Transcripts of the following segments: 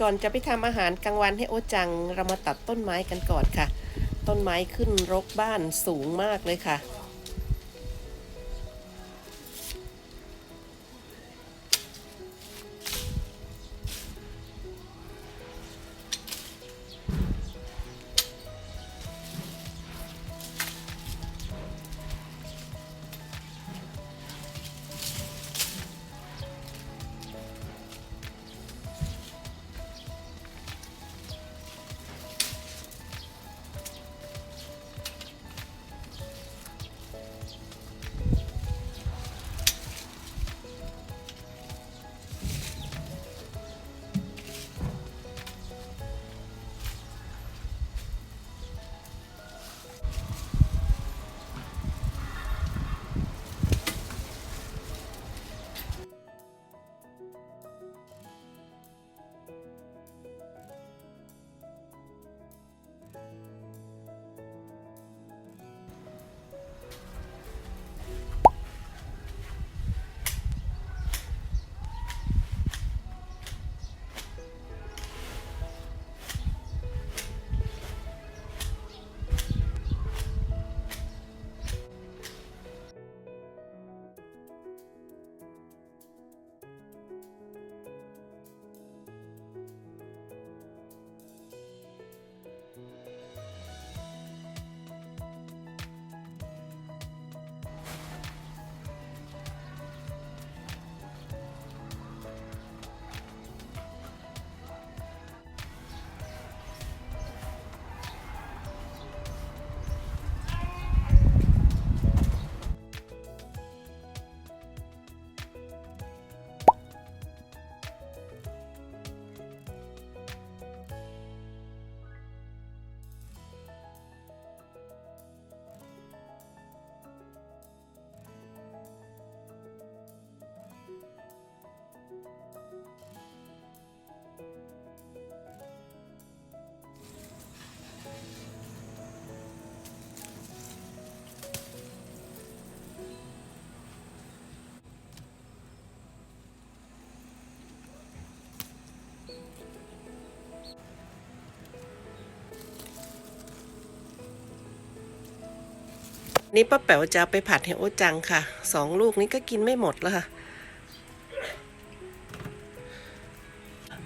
ก่อนจะไปทำอาหารกลางวันให้โอจัง เรามาตัดต้นไม้กันก่อนค่ะ ต้นไม้ขึ้นรกบ้านสูงมากเลยค่ะ นี่ป้าแป๋วจะไปผัดให้โอจังค่ะ สองลูกนี้ก็กินไม่หมดแล้วค่ะ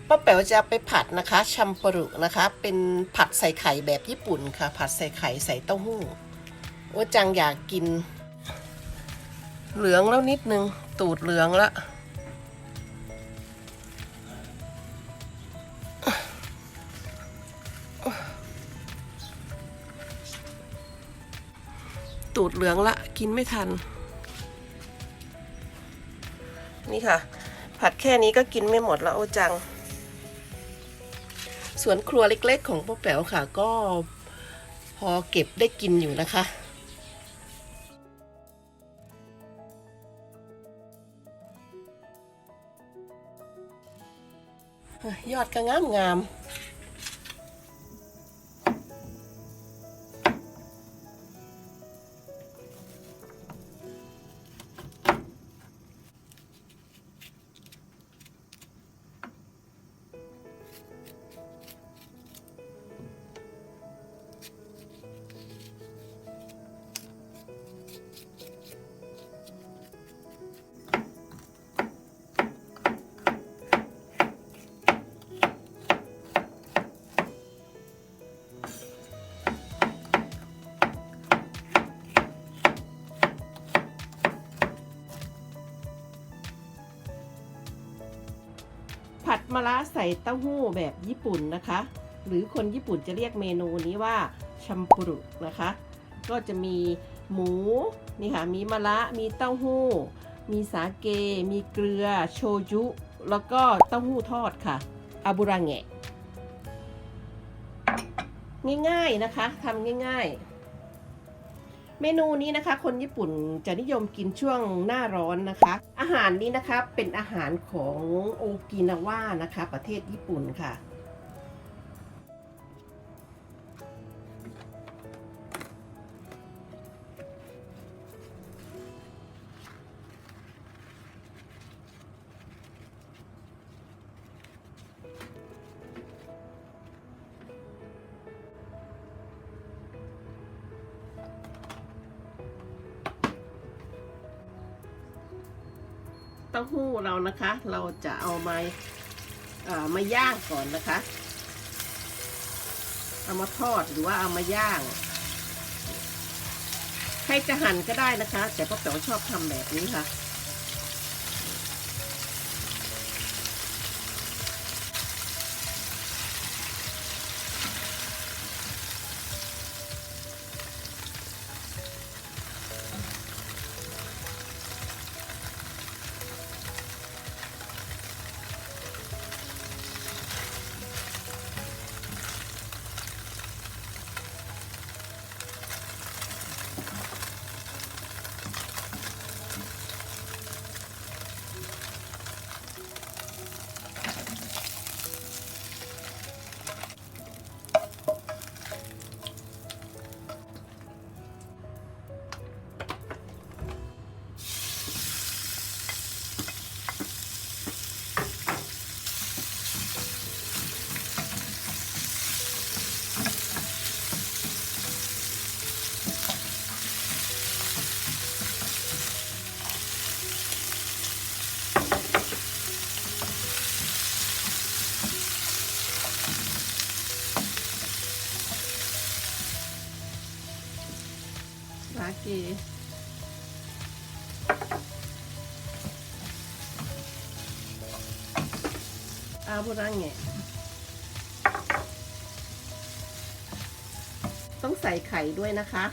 ป้าแป๋วจะไปผัดนะคะ ชัมปรุนะคะ เป็นผัดใส่ไข่แบบญี่ปุ่นค่ะ ผัดใส่ไข่ใส่เต้าหู้ โอจังอยากกิน เหลืองแล้วนิดนึง ตูดเหลืองละ ตูดเหลืองละกินไม่ทัน นี่ค่ะ ผัดแค่นี้ก็กินไม่หมดแล้วโอจัง สวนครัวเล็กๆ ของป้าแป๋วค่ะ ก็พอเก็บได้กินอยู่นะคะยอดก็งามงาม ระใส่เต้าหู้แบบญี่ปุ่นนะคะ หรือคนญี่ปุ่นจะเรียกเมนูนี้ว่าชัมปุรุนะคะ ก็จะมีหมูนี่ค่ะมีมะระมีเต้าหู้ มีสาเก มีเกลือโชยุ แล้วก็เต้าหู้ทอดค่ะอาบุราเงะง่ายๆนะคะทำง่ายๆ เมนูนี้นะคะคนญี่ปุ่นจะนิยมกินช่วงหน้าร้อนนะคะ อาหารนี้นะคะเป็นอาหารของโอกินาว่านะคะ ประเทศญี่ปุ่นค่ะ ต้าหู้เรานะคะ เราจะเอามาเอ่อมาย่างก่อนนะคะ เอามาทอดหรือว่าเอามาย่าง ใครจะหั่นก็ได้นะคะ แต่พ่อแป๋วชอบทำแบบนี้ค่ะ เอาบุรังไงต้องใส่ไข่ด้วยนะคะ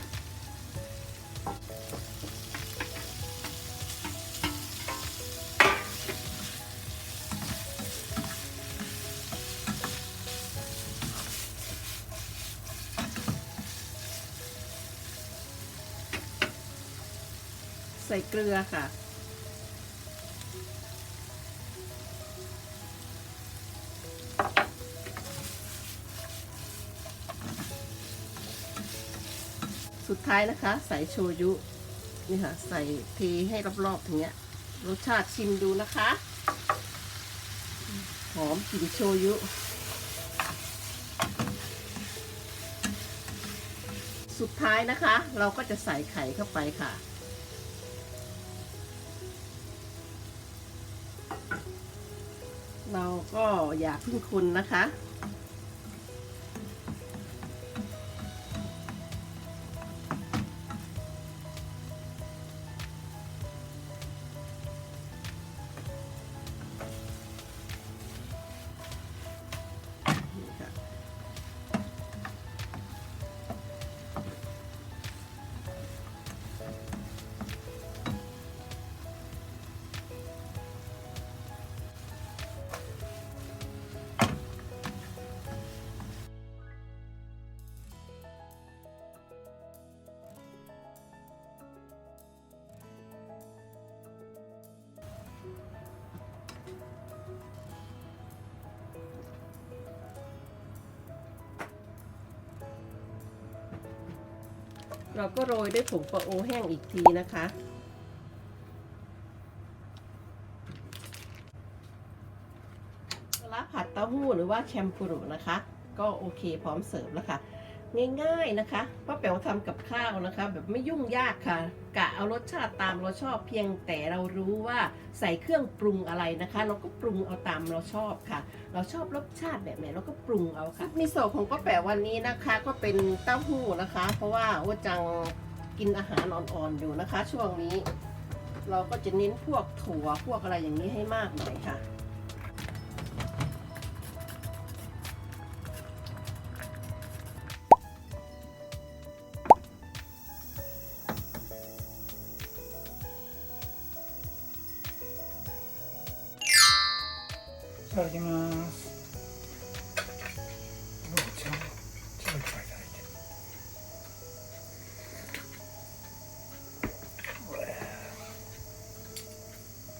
ใส่เกลือค่ะ สุดท้ายนะคะ ใส่โชยุนี่ค่ะ ใส่เทให้รอบๆอย่างเงี้ย รสชาติชิมดูนะคะ หอมกลิ่นโชยุสุดท้ายนะคะ เราก็จะใส่ไข่เข้าไปค่ะ เราก็อย่าพึ่งคุณนะคะ เราก็โรยด้วยผงปะโอแห้งอีกทีนะคะปลาผัดเต้าหู้หรือว่าแชมพูรุนะคะ ก็โอเคพร้อมเสิร์ฟแล้วค่ะ ง่ายๆนะคะป้าแป๋วทำกับข้าวนะคะ แบบไม่ยุ่งยากค่ะ กะเอารสชาติตามเราชอบเพียงแต่เรารู้ว่าใส่เครื่องปรุงอะไรนะคะ เราก็ปรุงเอาตามเราชอบค่ะ เราชอบรสชาติแบบไหนเราก็ปรุงเอาค่ะมิโซะของป้าแป๋ววันนี้นะคะ ก็เป็นเต้าหู้นะคะ เพราะว่าว่าจังกินอาหารอ่อนๆอยู่นะคะ ช่วงนี้ เราก็จะเน้นพวกถั่วพวกอะไรอย่างนี้ให้มากหน่อยค่ะ ただきます。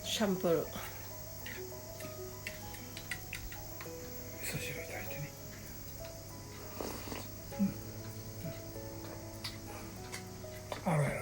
シャンプル味噌汁いただいてね、うん。うん、あや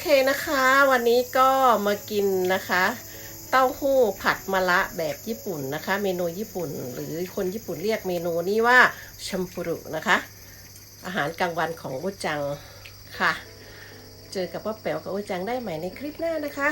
เคนะคะ วันนี้ก็มากินนะคะ เต้าหู้ผัดมะระแบบญี่ปุ่นนะคะ เมนูญี่ปุ่น หรือคนญี่ปุ่นเรียกเมนูนี้ว่าชัมปุรุนะคะ อาหารกลางวันของอุจังค่ะ เจอกับป้าแป๋วกับอุจังได้ใหม่ในคลิปหน้านะคะ